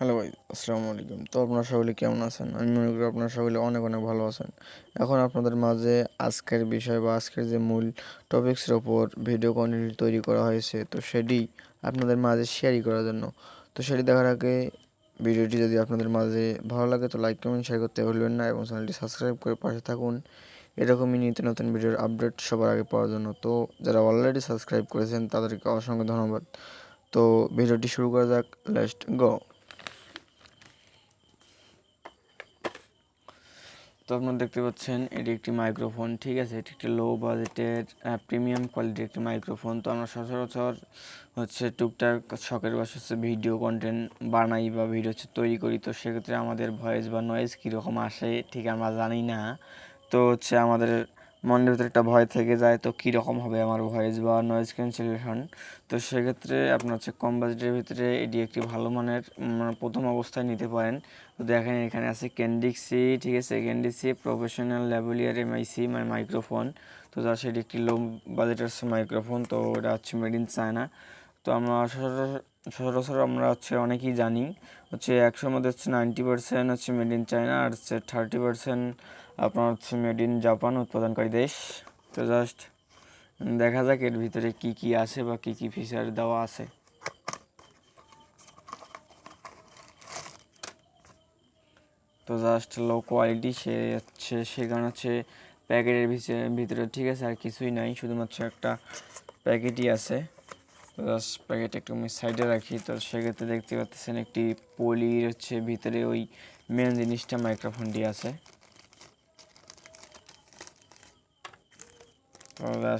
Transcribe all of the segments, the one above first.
Hello ভাই, আসসালামু আলাইকুম। তো আপনারা সকলে কেমন আছেন? আমি মনে করি আপনারা সকলে অনেক অনেক ভালো আছেন। এখন আপনাদের মাঝে আজকের বিষয় বা আজকের যে মূল টপিক্সের ওপর ভিডিও কন্টেন্ট তৈরি করা হয়েছে, তো সেটি আপনাদের মাঝে শেয়ারই করার জন্য। তো সেটি দেখার আগে ভিডিওটি যদি আপনাদের মাঝে ভালো লাগে, তো লাইক কমেন্ট শেয়ার করতে ভুলবেন না এবং চ্যানেলটি সাবস্ক্রাইব করে পাশে থাকুন। এরকমই নিত্য নতুন ভিডিওর আপডেট সবার আগে পাওয়ার জন্য। তো যারা অলরেডি সাবস্ক্রাইব করেছেন, তাদেরকে অসংখ্য ধন্যবাদ। তো ভিডিওটি শুরু করা যাক লেস্ট গো তো আপনারা দেখতে পাচ্ছেন, এটি একটি মাইক্রোফোন, ঠিক আছে? এটি একটি লো বাজেটের প্রিমিয়াম কোয়ালিটির একটি মাইক্রোফোন। তো আমরা সচরাচর হচ্ছে টুকটাক শখের বাস হচ্ছে ভিডিও কন্টেন্ট বানাই বা ভিডিও হচ্ছে তৈরি করি। তো সেক্ষেত্রে আমাদের ভয়েস বা নয়েজ কীরকম আসে, ঠিক আমরা জানি না। তো হচ্ছে আমাদের মনের ভিতরে একটা ভয় থেকে যায়, তো কীরকম হবে আমার ভয়েস বা নয়েজ ক্যান্সেলেশন তো সেক্ষেত্রে আপনার হচ্ছে কম বাজেটের ভিতরে এটি একটি ভালো মানের মানে প্রথম অবস্থায় নিতে পারেন। তো দেখেন এখানে আছে ক্যান্ডিক্সি ঠিক আছে? ক্যান্ডিক্সি প্রফেশনাল লেভেলিয়ার এমআইসি মানে মাইক্রোফোন তো যার সেটি একটি লো বাজেটের মাইক্রোফোন তো এটা হচ্ছে মেড ইন চায়না তো আমরা সচরাচর আমরা হচ্ছে অনেকেই জানি, হচ্ছে একশোর মধ্যে হচ্ছে নাইনটি পার্সেন্ট হচ্ছে মেড ইন চায়না আর হচ্ছে থার্টি পার্সেন্ট আপনার হচ্ছে মেড ইন জাপান উৎপাদনকারী দেশ। তো জাস্ট দেখা যাক এর ভিতরে কি কি আছে বা কি কি ফিচার দেওয়া আছে। তো জাস্ট লো কোয়ালিটি সে হচ্ছে সেখানে হচ্ছে প্যাকেটের ভিতরে ঠিক আছে আর কিছুই নাই, শুধুমাত্র একটা প্যাকেটই আছে। প্যাকেট একটু আমি সাইডে রাখি, তো সেক্ষেত্রে দেখতে পাচ্ছেন একটি পলির হচ্ছে ভিতরে ওই মেন জিনিসটা মাইক্রোফোনটি আছে।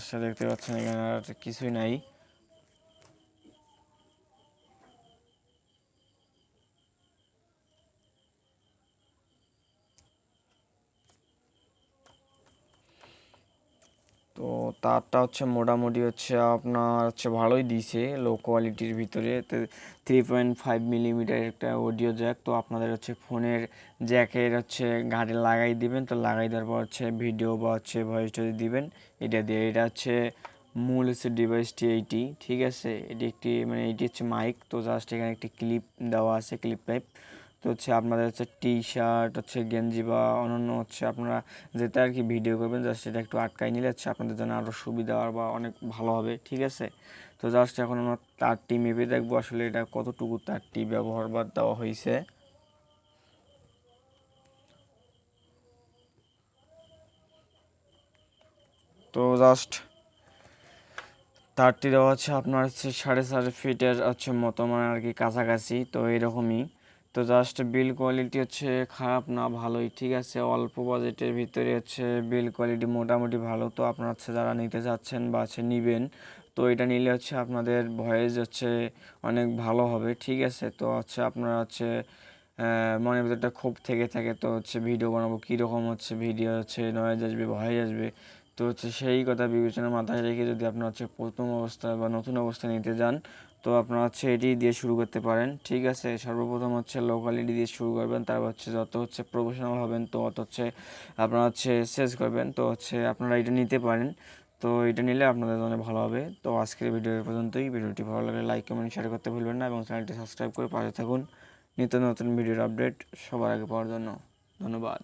তো দেখতে পাচ্ছেন এখানে আর কিছুই নাই। তো তারটা হচ্ছে মোটামুটি হচ্ছে আপনার হচ্ছে ভালোই দিছে লো কোয়ালিটির ভিতরে। থ্রি পয়েন্ট ফাইভ মিলিমিটার একটা অডিও জ্যাক তো আপনাদের হচ্ছে ফোনের জ্যাকের হচ্ছে ঘাটে লাগাই দিবেন। তো লাগাই দেওয়ার পর হচ্ছে ভিডিও বা হচ্ছে ভয়েস যদি দিবেন, এটা দিয়ে এটা হচ্ছে মূল হচ্ছে ডিভাইসটি এইটি, ঠিক আছে? এটি একটি মানে এটি হচ্ছে মাইক তো জাস্ট এখানে একটি ক্লিপ দেওয়া আছে ক্লিপ টাইপ তো হচ্ছে আপনাদের হচ্ছে টি শার্ট হচ্ছে গেঞ্জি বা অন্যান্য হচ্ছে আপনারা যেটা আর কি ভিডিও করবেন জাস্ট সেটা একটু আটকাই নিলে হচ্ছে আপনাদের জন্য আরও সুবিধা বা অনেক ভালো হবে, ঠিক আছে? তো জাস্ট এখন আমরা তারটি মেপে দেখব আসলে এটা কতটুকু তারটি ব্যবহার বা দেওয়া হয়েছে। তো জাস্ট তারটি দেওয়া হচ্ছে আপনার হচ্ছে সাড়ে চার ফিটের হচ্ছে মতো মানে আর কি কাছাকাছি, তো এরকমই। তো জাস্ট বিল কোয়ালিটি হচ্ছে খারাপ না ভালোই, ঠিক আছে? অল্প বাজেটের ভিতরে হচ্ছে বিল কোয়ালিটি মোটামুটি ভালো। তো আপনার হচ্ছে যারা নিতে চাচ্ছেন বা হচ্ছে নেবেন, তো এটা নিলে হচ্ছে আপনাদের ভয়েস হচ্ছে অনেক ভালো হবে, ঠিক আছে? তো হচ্ছে আপনারা হচ্ছে মনের ভিতরটা খুব থেকে থাকে, তো হচ্ছে ভিডিও বানাবো, কীরকম হচ্ছে ভিডিও হচ্ছে নয়েজ আসবে, ভয়েস আসবে। তো হচ্ছে সেই কথা বিবেচনা মাথায় রেখে যদি আপনার হচ্ছে প্রথম অবস্থা বা নতুন অবস্থায় নিতে যান তো আপনারা হচ্ছে এটি দিয়ে শুরু করতে পারেন। ঠিক আছে, সর্বপ্রথম হচ্ছে লোকালিটি দিয়ে শুরু করবেন, তারপর হচ্ছে যত হচ্ছে প্রফেশনাল হবেন, তো অত হচ্ছে আপনারা হচ্ছে শেষ করবেন, তো হচ্ছে আপনারা এটা নিতে পারেন। তো এটা নিলে আপনাদের জন্য ভালো হবে। তো আজকের ভিডিও পর্যন্তই। ভিডিওটি ভালো লাগলে লাইক কমেন্ট শেয়ার করতে ভুলবেন না এবং চ্যানেলটি সাবস্ক্রাইব করে পাশে থাকুন। নিত্য নতুন ভিডিওর আপডেট সবার আগে পাওয়ার জন্য। ধন্যবাদ।